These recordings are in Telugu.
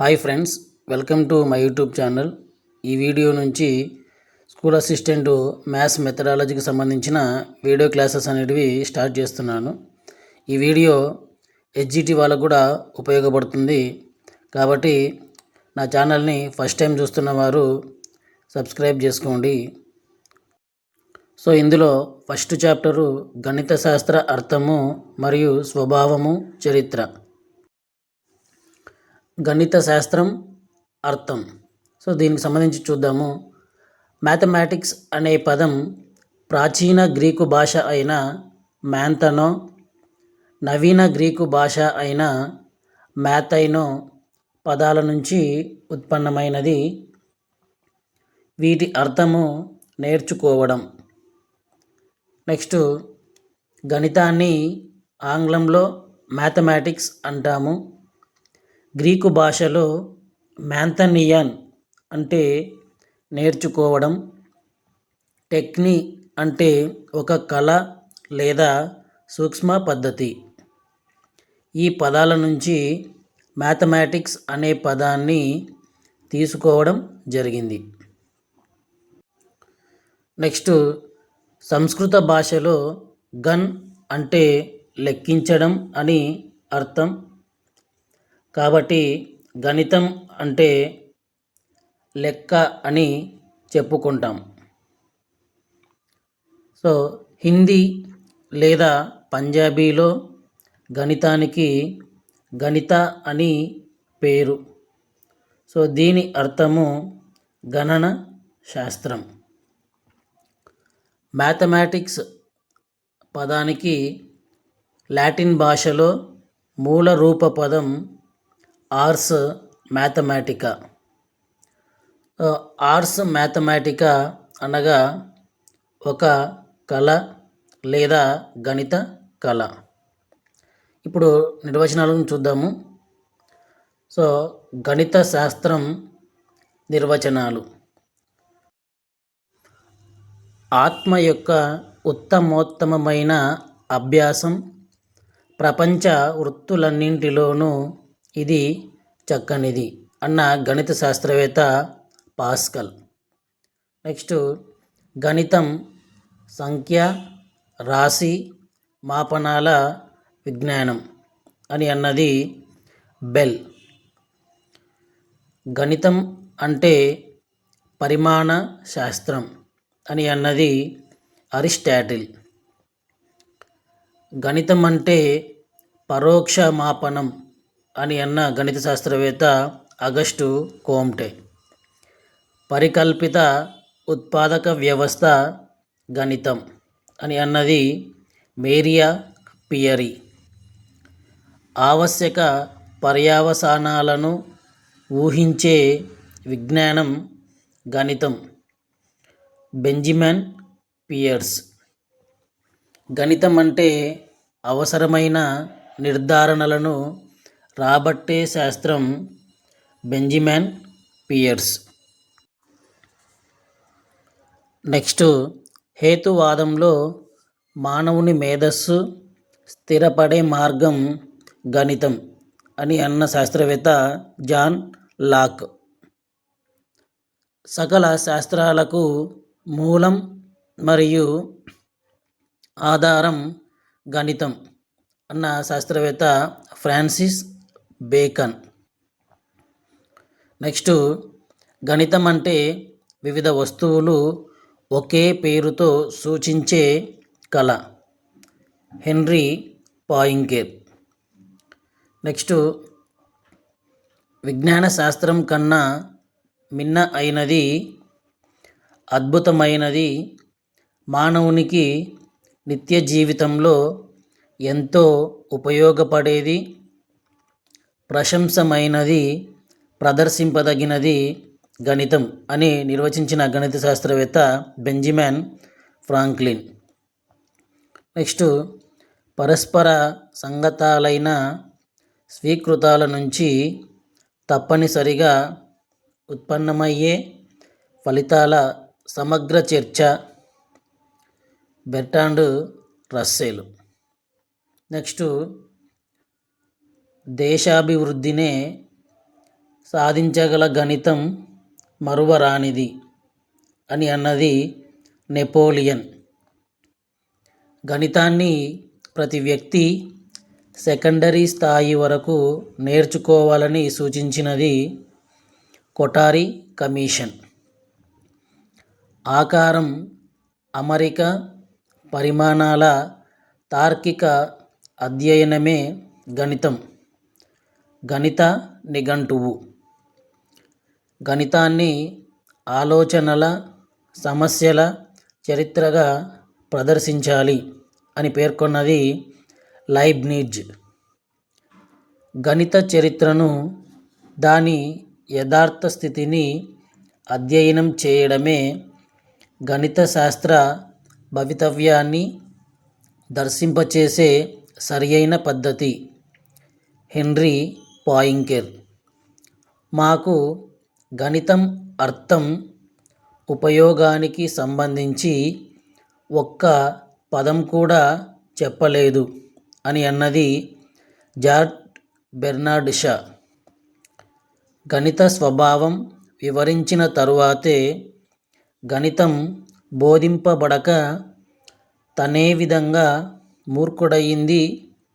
Hi friends welcome to my YouTube channel. ఈ వీడియో నుంచి స్కూల్ అసిస్టెంట్ మ్యాథ్స్ మెథడాలజీకి సంబంధించిన వీడియో క్లాసెస్ అనేటివి స్టార్ట్ చేస్తున్నాను. ఈ వీడియో హెచ్జిటి వాళ్ళకు కూడా ఉపయోగపడుతుంది. కాబట్టి నా ఛానల్ని ఫస్ట్ టైం చూస్తున్న వారు సబ్స్క్రైబ్ చేసుకోండి. సో ఇందులో ఫస్ట్ చాప్టరు గణిత శాస్త్ర అర్థము మరియు స్వభావము చరిత్ర. గణిత శాస్త్రం అర్థం. సో దీనికి సంబంధించి చూద్దాము. మ్యాథమెటిక్స్ అనే పదం ప్రాచీన గ్రీకు భాష అయిన మ్యాంతనో నవీన గ్రీకు భాష అయిన మ్యాథైనో పదాల నుంచి ఉత్పన్నమైనది. వీటి అర్థము నేర్చుకోవడం. నెక్స్ట్ గణితాన్ని ఆంగ్లంలో మ్యాథమెటిక్స్ అంటాము. గ్రీకు భాషలో మ్యాంథనియాన్ అంటే నేర్చుకోవడం టెక్ని అంటే ఒక కళ లేదా సూక్ష్మ పద్ధతి. ఈ పదాల నుంచి మ్యాథమెటిక్స్ అనే పదాన్ని తీసుకోవడం జరిగింది. నెక్స్ట్ సంస్కృత భాషలో గన్ అంటే లెక్కించడం అని అర్థం కాబట్టి గణితం అంటే లెక్క అని చెప్పుకుంటాం. సో హిందీ లేదా పంజాబీలో గణితానికి గణిత అని పేరు. సో దీని అర్థము గణన శాస్త్రం. మ్యాథమెటిక్స్ పదానికి లాటిన్ భాషలో మూల రూప పదం ఆర్స్ మ్యాథమెటికా. ఆర్స్ మ్యాథమెటికా అనగా ఒక కళ లేదా గణిత కళ. ఇప్పుడు నిర్వచనాలను చూద్దాము. సో గణిత శాస్త్రం నిర్వచనాలు. ఆత్మ యొక్క ఉత్తమోత్తమమైన అభ్యాసం ప్రపంచ వృత్తులన్నింటిలోనూ ఇది చక్కనిది అన్న గణిత శాస్త్రవేత్త పాస్కల్. నెక్స్ట్ గణితం సంఖ్య రాశి మాపనాల విజ్ఞానం అని అన్నది బెల్. గణితం అంటే పరిమాణ శాస్త్రం అని అన్నది అరిస్టాటిల్. గణితం అంటే పరోక్ష మాపనం అని అన్న గణిత శాస్త్రవేత్త అగస్టు కోమ్టే. పరికల్పిత ఉత్పాదక వ్యవస్థ గణితం అని అన్నది మేరియా పియరీ. ఆవశ్యక పర్యావసానాలను ఊహించే విజ్ఞానం గణితం. Benjamin Peirce. గణితం అంటే అవసరమైన నిర్ధారణలను రాబట్టే శాస్త్రం బెంజిమాన్ పియర్స్. నెక్స్ట్ హేతువాదంలో మానవుని మేధస్సు స్థిరపడే మార్గం గణితం అని అన్న శాస్త్రవేత్త జాన్ లాక్. సకల శాస్త్రాలకు మూలం మరియు ఆధారం గణితం అన్న శాస్త్రవేత్త ఫ్రాన్సిస్ బేకన్. నెక్స్ట్ గణితం అంటే వివిధ వస్తువులు ఒకే పేరుతో సూచించే కళ. Henry Poincaré. నెక్స్ట్ విజ్ఞాన శాస్త్రం కన్నా మిన్న అయినది అద్భుతమైనది మానవునికి నిత్య జీవితంలో ఎంతో ఉపయోగపడేది ప్రశంసమైనది ప్రదర్శింపదగినది గణితం అని నిర్వచించిన గణిత శాస్త్రవేత్త బెంజిమాన్ ఫ్రాంక్లిన్. నెక్స్ట్ పరస్పర సంగతాలైన స్వీకృతాల నుంచి తప్పనిసరిగా ఉత్పన్నమయ్యే ఫలితాల సమగ్ర చర్చ. బెర్టాండ్ రస్సేలు. నెక్స్ట్ దేశాభివృద్ధినే సాధించగల గణితం మరువరానిది అని అన్నది నెపోలియన్. గణితాన్ని ప్రతి వ్యక్తి సెకండరీ స్థాయి వరకు నేర్చుకోవాలని సూచించినది కొటారి కమిషన్. ఆకారం అమరిక పరిమాణాల తార్కిక అధ్యయనమే గణితం. గణిత నిఘంటువు. గణితాన్ని ఆలోచనల సమస్యల చరిత్రగా ప్రదర్శించాలి అని పేర్కొన్నది లైబ్నిజ్. గణిత చరిత్రను దాని యథార్థ స్థితిని అధ్యయనం చేయడమే గణిత శాస్త్ర భవితవ్యాన్ని దర్శింపచేసే సరియైన పద్ధతి. హెన్రీ పాయింకెర్ మాకు గణితం అర్థం ఉపయోగానికి సంబంధించి ఒక్క పదం కూడా చెప్పలేదు అని అన్నది జార్జ్ బెర్నార్డ్ షా. గణిత స్వభావం వివరించిన తరువాతే గణితం బోధింపబడక తనే విధంగా మూర్ఖుడయింది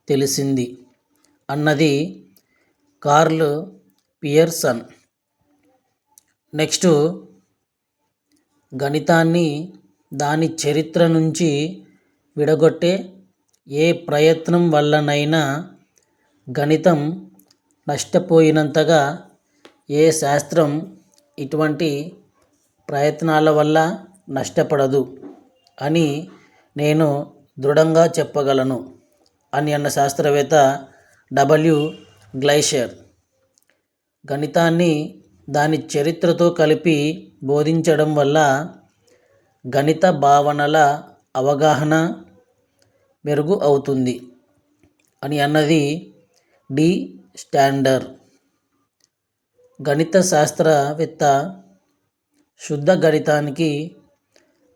తెలిసింది అన్నది కార్ల్ పియర్సన్. నెక్స్ట్ గణితాన్ని దాని చరిత్ర నుంచి విడగొట్టే ఏ ప్రయత్నం వల్లనైనా గణితం నష్టపోయినంతగా ఏ శాస్త్రం ఇటువంటి ప్రయత్నాల వల్ల నష్టపడదు అని నేను దృఢంగా చెప్పగలను అని అన్న శాస్త్రవేత్త డబ్ల్యూ గ్లైషర్ గణితాన్ని దాని చరిత్రతో కలిపి బోధించడం వల్ల గణిత భావనల అవగాహన మెరుగు అవుతుంది అని అన్నది డి స్టాండర్. గణిత శాస్త్రవేత్త శుద్ధ గణితానికి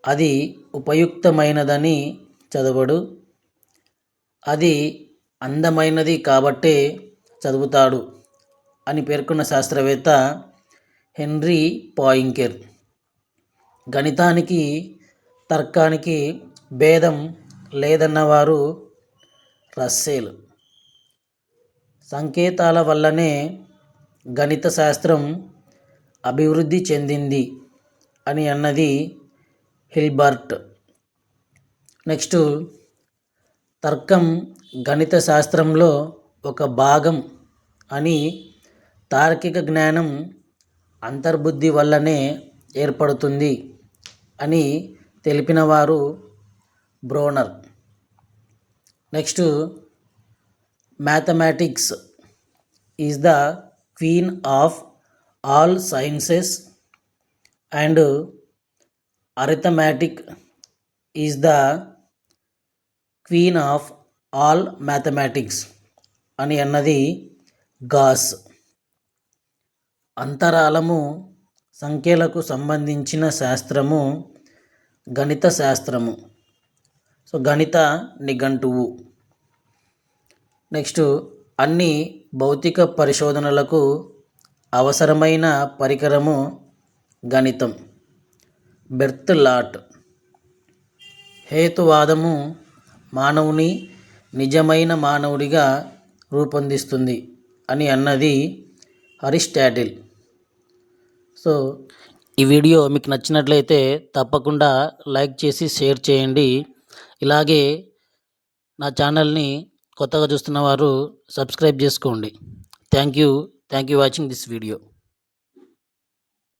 అది ఉపయుక్తమైనదని చదవడు. అది అందమైనది కాబట్టే చదువుతాడు అని పేర్కొన్న శాస్త్రవేత్త హెన్రీ పాయింకెర్. గణితానికి తర్కానికి భేదం లేదన్నవారు రస్సేల్. సంకేతాల వల్లనే గణిత శాస్త్రం అభివృద్ధి చెందింది అని అన్నది హిల్బర్ట్. నెక్స్ట్ తర్కం గణిత శాస్త్రంలో ఒక భాగం అని తార్కిక జ్ఞానం అంతర్బుద్ధి వల్లనే ఏర్పడుతుంది అని తెలిపినవారు Bruner. Next mathematics is the queen of all sciences and arithmetic is the queen of all mathematics. అని అన్నది గాస్. అంతరాలము సంఖ్యలకు సంబంధించిన శాస్త్రము గణిత శాస్త్రము. సో గణిత నిఘంటువు. నెక్స్ట్ అన్ని భౌతిక పరిశోధనలకు అవసరమైన పరికరము గణితం. Berth lot. హేతువాదము మానవుని నిజమైన మానవుడిగా రూపొందిస్తుంది అని అన్నది అరిస్టాటిల్. సో ఈ వీడియో మీకు నచ్చినట్లయితే తప్పకుండా లైక్ చేసి షేర్ చేయండి. ఇలాగే నా ఛానల్ని కొత్తగా చూస్తున్న వారు సబ్స్క్రైబ్ చేసుకోండి. Thank you. Thank you watching this video.